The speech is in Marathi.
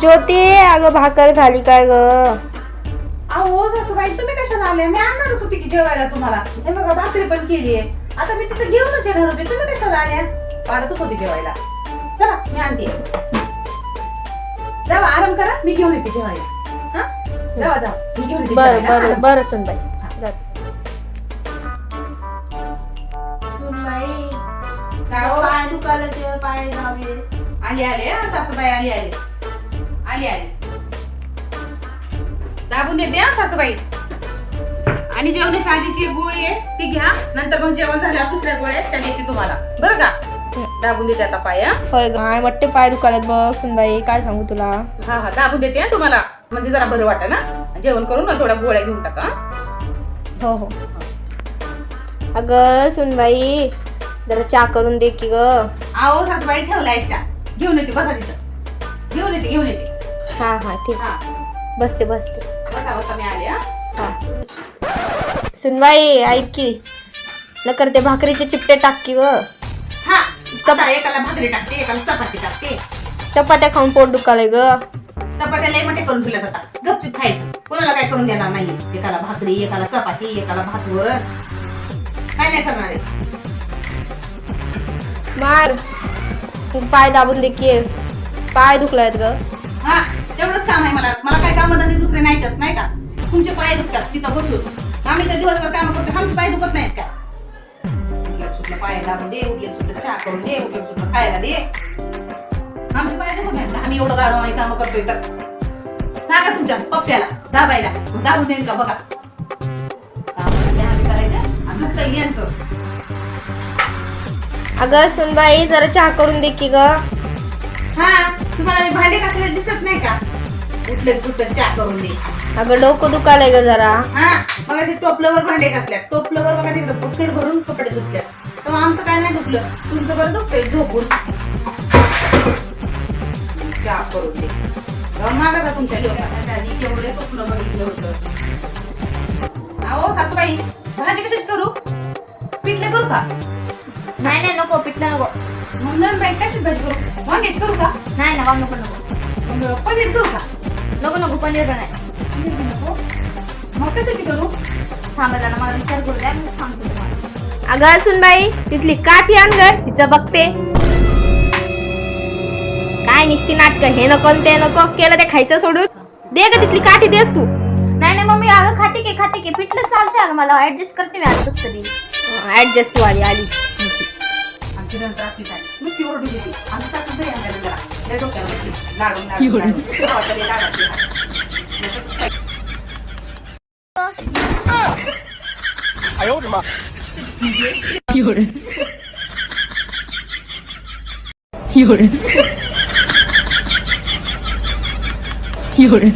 ज्योती अगं भाकर झाली काय ग? अहो सासूबाई तुम्ही कशाला आले? मी आणणारच होती की जेवायला तुम्हाला. हे बघा भाकरी पण केली आहे. आता मी तिथे घेऊनच येणार होते. तुम्ही कशाला आल्या वाढतच होती जेवायला. चला मी आणते. जावा आराम करा. मी घेऊन येते जेवायला. हा? जावा जावा. मी घेऊन येते बर जेवायला. बर बर सुनबाई. जाते. काय हो? पाय दुखायला ते पाय धावे आली आली हा सासूबाई आली आली. आली आली. दाबून देते हा सासूबाई. आणि जेवणाच्या आधीची एक गोळी आहे ती घ्या. नंतर मग जेवण झाल्यावर दुसऱ्या गोळ्या आहेत, त्या देते तुम्हाला. बरं का? दाबून देते आता पाय हा. होय ग. वाटते पाय दुखायला बघ सुनबाई. काय सांगू तुला? हा हा. दाबून देते हा तुम्हाला. म्हणजे जरा बरं वाटत ना जेवण करून ना थोड्या गोळ्या घेऊन टाका हा. हो हो. अगं सुनबाई जरा चहा करून दे की ग. आहो सासूबाई ठेवलाय चहा. घेऊन येते बसा तिथं. घेऊन येते घेऊन येते. हा हा ठीक बसते बसते. बसा बसा मी आले हा. सुनबाई ऐक की. न करते भाकरीचे चिपटे टाक की ग. हा आता एकाला भाकरी टाकते एकाला चपाती टाकते. चपात्या खाऊन पोट दुखालय ग. चपात्या लय मोठे करून दिल्या जातात. गपचूप खायचं. कोणाला काय करून देणार नाही. एकाला भाकरी एकाला चपाती एकाला भात वरण काय नाही करणार आहे. मार. पाय दाबून दे की. पाय दुखलायत ग. हा. तेवढंच काम आहे मला. मला काय काम धंदे दुसरे नाहीतच नाही का? तुमचे पाय दुखतात तिथं बसून. आम्ही तर दिवसभर काम करतो. आमचे पाय दुखत नाहीत का? उठल्या सुटलं पाय दाबून दे उठल्या सुटलं चहा करून दे उठल्या सुटलं खायला दे. आमचे पाय दुखत नाहीत का? आम्ही एवढं गाडो आणि कामं करतोय तर. सांगा तुमच्या पप्प्याला दाबायला. मग दाबून देईन का? बघा. कामं ते आम्ही करायचे. आणि दुखतं यांचं. अगं सुनबाई जरा चहा करून दे की ग. भांडे घासलेले दिसत नाही का? उठले सुटले चहा करून दे. अगं डोकं दुखालय ग जरा. हा मग असे टोपल्यावर भांडे घासल्या टोपल्यावर बघा तिकडे बुकेट भरून कपडे धुतल्या तेव्हा आमचं काय नाही दुखलं. तुमचं बरं दुखतंय झोपून. चहा करून दे. मागा जा तुमच्या आधी केवढे स्वप्न बघितलं होतं. अहो सासूबाई भाजी कशाची करू? पिठले करू का? नाही नाही नको पिठलं नको मग नंतर कशाची भाजी करू? वांग्याची करू का? नाही ना वांग नको नको. मग पनीर करू का? नको नको पनीर पण पनीर नको? मग कशाची करू? थांबा जरा मला विचार करू द्या मी सांगतो तुम्हाला. अगं सुनबाई तिथली काठी आण ग हिचं बघते. काय निसती नाटक हे नको आणि ते नको केलं ते खायचं सोडून. दे ग तिथली काठी देस तू. नाही नाही मम्मी अगं खाते की खाते की पिठलं चालतंय अगं मला ऍडजस्ट करते मी आता कसं तरी ऍडजस्ट तू आली आली. आमची नंतर असली काय नुसती ओरडू देते आमची सासू घरी आमच्या नंतर लय डोक्याला बसली लाडून लाडून लाडून. गावाकडे लाडाची हात. मग तसंच काय. 有人，有人，有人，